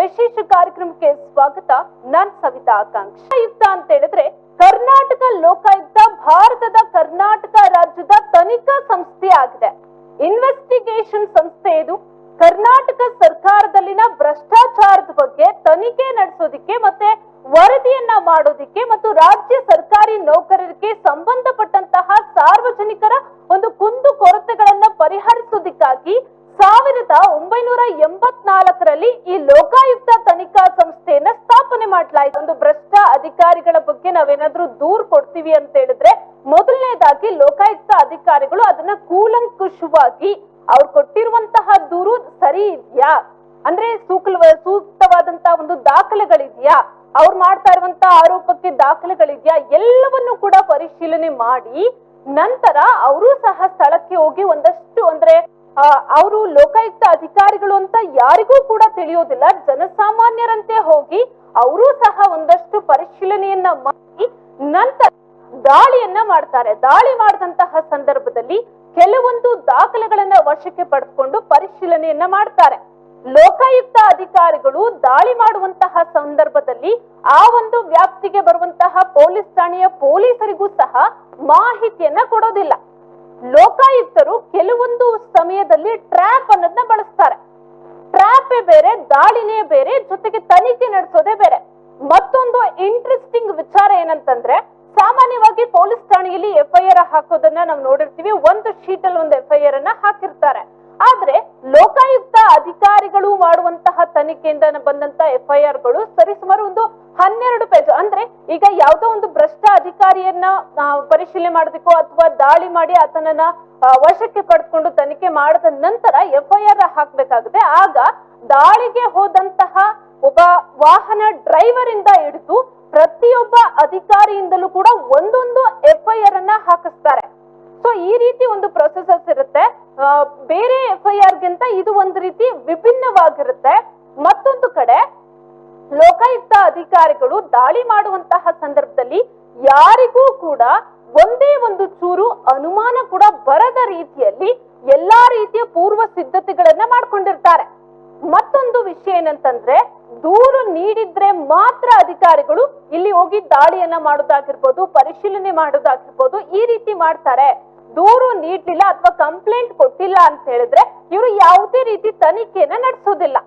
ವಿಶೇಷ ಕಾರ್ಯಕ್ರಮಕ್ಕೆ ಸ್ವಾಗತ. ನಾನ್ ಸವಿತಾ ಆಕಾಂಕ್ಷ. ಆಯುಕ್ತ ಅಂತ ಹೇಳಿದ್ರೆ ಕರ್ನಾಟಕ ಲೋಕಾಯುಕ್ತ ಭಾರತದ ಕರ್ನಾಟಕ ರಾಜ್ಯದ ತನಿಖಾ ಸಂಸ್ಥೆ ಆಗಿದೆ. ಇನ್ವೆಸ್ಟಿಗೇಷನ್ ಸಂಸ್ಥೆ ಇದು. ಕರ್ನಾಟಕ ಸರ್ಕಾರದಲ್ಲಿನ ಭ್ರಷ್ಟಾಚಾರದ ಬಗ್ಗೆ ತನಿಖೆ ನಡೆಸೋದಿಕ್ಕೆ ಮತ್ತೆ ವರದಿಯನ್ನ ಮಾಡೋದಿಕ್ಕೆ ಮತ್ತು ರಾಜ್ಯ ಸರ್ಕಾರಿ ನೌಕರರಿಗೆ ಸಂಬಂಧಪಟ್ಟಂತಹ ಸಾರ್ವಜನಿಕರ ಈ ಲೋಕಾಯುಕ್ತ ತನಿಖಾ ಸಂಸ್ಥೆಯನ್ನ ಸ್ಥಾಪನೆ ಮಾಡಲಾಯಿತು. ಒಂದು ಭ್ರಷ್ಟ ಅಧಿಕಾರಿಗಳ ಬಗ್ಗೆ ನಾವೇನಾದ್ರೂ ದೂರ್ ಕೊಡ್ತೀವಿ ಅಂತ ಹೇಳಿದ್ರೆ ಮೊದಲನೇದಾಗಿ ಲೋಕಾಯುಕ್ತ ಅಧಿಕಾರಿಗಳು ಅದನ್ನ ಕೂಲಂಕುಷವಾಗಿ ಅವ್ರು ಕೊಟ್ಟಿರುವಂತಹ ದೂರು ಸರಿ ಇದೆಯಾ? ಅಂದ್ರೆ ಸೂಕ್ಲ ಸೂಕ್ತವಾದಂತಹ ಒಂದು ದಾಖಲೆಗಳಿದೆಯಾ? ಅವ್ರು ಮಾಡ್ತಾ ಇರುವಂತಹ ಆರೋಪಕ್ಕೆ ದಾಖಲೆಗಳಿದೆಯಾ? ಎಲ್ಲವನ್ನು ಕೂಡ ಪರಿಶೀಲನೆ ಮಾಡಿ ನಂತರ ಅವರು ಸಹ ಸ್ಥಳಕ್ಕೆ ಹೋಗಿ ಒಂದಷ್ಟು ಅಂದ್ರೆ ಅವರು ಲೋಕಾಯುಕ್ತ ಅಧಿಕಾರಿಗಳು ಅಂತ ಯಾರಿಗೂ ಕೂಡ ತಿಳಿಯೋದಿಲ್ಲ. ಜನಸಾಮಾನ್ಯರಂತೆ ಹೋಗಿ ಅವರು ಸಹ ಒಂದಷ್ಟು ಪರಿಶೀಲನೆಯನ್ನ ಮಾಡಿ ನಂತರ ದಾಳಿಯನ್ನ ಮಾಡ್ತಾರೆ. ದಾಳಿ ಮಾಡಿದಂತಹ ಸಂದರ್ಭದಲ್ಲಿ ಕೆಲವೊಂದು ದಾಖಲೆಗಳನ್ನ ವಶಕ್ಕೆ ಪಡೆದುಕೊಂಡು ಪರಿಶೀಲನೆಯನ್ನ ಮಾಡ್ತಾರೆ. ಲೋಕಾಯುಕ್ತ ಅಧಿಕಾರಿಗಳು ದಾಳಿ ಮಾಡುವಂತಹ ಸಂದರ್ಭದಲ್ಲಿ ಆ ಒಂದು ವ್ಯಾಪ್ತಿಗೆ ಬರುವಂತಹ ಪೊಲೀಸ್ ಠಾಣೆಯ ಪೊಲೀಸರಿಗೂ ಸಹ ಮಾಹಿತಿಯನ್ನ ಕೊಡೋದಿಲ್ಲ. ಲೋಕಾಯುಕ್ತರು ಕೆಲವೊಂದು ಸಮಯದಲ್ಲಿ ಟ್ರ್ಯಾಪ್ ಅನ್ನೋದನ್ನ ಬಳಸ್ತಾರೆ. ಟ್ರ್ಯಾಪೇ ಬೇರೆ, ದಾಳಿನೇ ಬೇರೆ, ಜೊತೆಗೆ ತನಿಖೆ ನಡೆಸೋದೇ ಬೇರೆ. ಮತ್ತೊಂದು ಇಂಟ್ರೆಸ್ಟಿಂಗ್ ವಿಚಾರ ಏನಂತಂದ್ರೆ, ಸಾಮಾನ್ಯವಾಗಿ ಪೊಲೀಸ್ ಠಾಣೆಯಲ್ಲಿ ಎಫ್ಐಆರ್ ಹಾಕೋದನ್ನ ನಾವು ನೋಡಿರ್ತೀವಿ. ಒಂದು ಶೀಟ್ ಅಲ್ಲಿ ಒಂದು ಎಫ್ಐಆರ್ ಅನ್ನ ಹಾಕಿರ್ತಾರೆ. ಆದ್ರೆ ಲೋಕಾಯುಕ್ತ ಅಧಿಕಾರಿಗಳು ಮಾಡುವಂತಹ ತನಿಖೆಯಿಂದ ಬಂದಂತ ಎಫ್ಐಆರ್ಗಳು ಸರಿಸುಮಾರು ಒಂದು ಹನ್ನೆರಡು ಈಗ ಯಾವುದೋ ಒಂದು ಭ್ರಷ್ಟ ಅಧಿಕಾರಿಯನ್ನ ಪರಿಶೀಲನೆ ಮಾಡೋದಕ್ಕೋ ಅಥವಾ ದಾಳಿ ಮಾಡಿ ಆತನನ್ನ ವಶಕ್ಕೆ ಪಡೆದುಕೊಂಡು ತನಿಖೆ ಮಾಡಿದ ನಂತರ ಎಫ್ಐಆರ್ ಹಾಕ್ಬೇಕಾಗುತ್ತೆ. ಆಗ ದಾಳಿಗೆ ಹೋದಂತಹ ಒಬ್ಬ ವಾಹನ ಡ್ರೈವರ್ ಇಂದ ಹಿಡಿದು ಪ್ರತಿಯೊಬ್ಬ ಅಧಿಕಾರಿಯಿಂದಲೂ ಕೂಡ ಒಂದೊಂದು ಎಫ್ಐಆರ್ ಅನ್ನ ಹಾಕಿಸ್ತಾರೆ. ಸೊ ಈ ರೀತಿ ಒಂದು ಪ್ರೊಸೆಸಸ್ ಇರುತ್ತೆ. ಬೇರೆ ಎಫ್ಐಆರ್ ಗಿಂತ ಇದು ಒಂದು ರೀತಿ ವಿಭಿನ್ನವಾಗಿರುತ್ತೆ. ಮತ್ತೊಂದು ಕಡೆ ಅಧಿಕಾರಿಗಳು ದಾಳಿ ಮಾಡುವಂತಹ ಸಂದರ್ಭದಲ್ಲಿ ಯಾರಿಗೂ ಕೂಡ ಒಂದೇ ಒಂದು ಚೂರು ಅನುಮಾನ ಕೂಡ ಬರದ ರೀತಿಯಲ್ಲಿ ಎಲ್ಲಾ ರೀತಿಯ ಪೂರ್ವ ಸಿದ್ಧತೆಗಳನ್ನ ಮಾಡ್ಕೊಂಡಿರ್ತಾರೆ. ಮತ್ತೊಂದು ವಿಷಯ ಏನಂತಂದ್ರೆ, ದೂರು ನೀಡಿದ್ರೆ ಮಾತ್ರ ಅಧಿಕಾರಿಗಳು ಇಲ್ಲಿ ಹೋಗಿ ದಾಳಿಯನ್ನ ಮಾಡೋದಾಗಿರ್ಬೋದು, ಪರಿಶೀಲನೆ ಮಾಡೋದಾಗಿರ್ಬೋದು ಈ ರೀತಿ ಮಾಡ್ತಾರೆ. ದೂರು ನೀಡ್ಲಿಲ್ಲ ಅಥವಾ ಕಂಪ್ಲೇಂಟ್ ಕೊಟ್ಟಿಲ್ಲ ಅಂತ ಹೇಳಿದ್ರೆ ಇವರು ಯಾವುದೇ ರೀತಿ ತನಿಖೆಯನ್ನ ನಡೆಸೋದಿಲ್ಲ.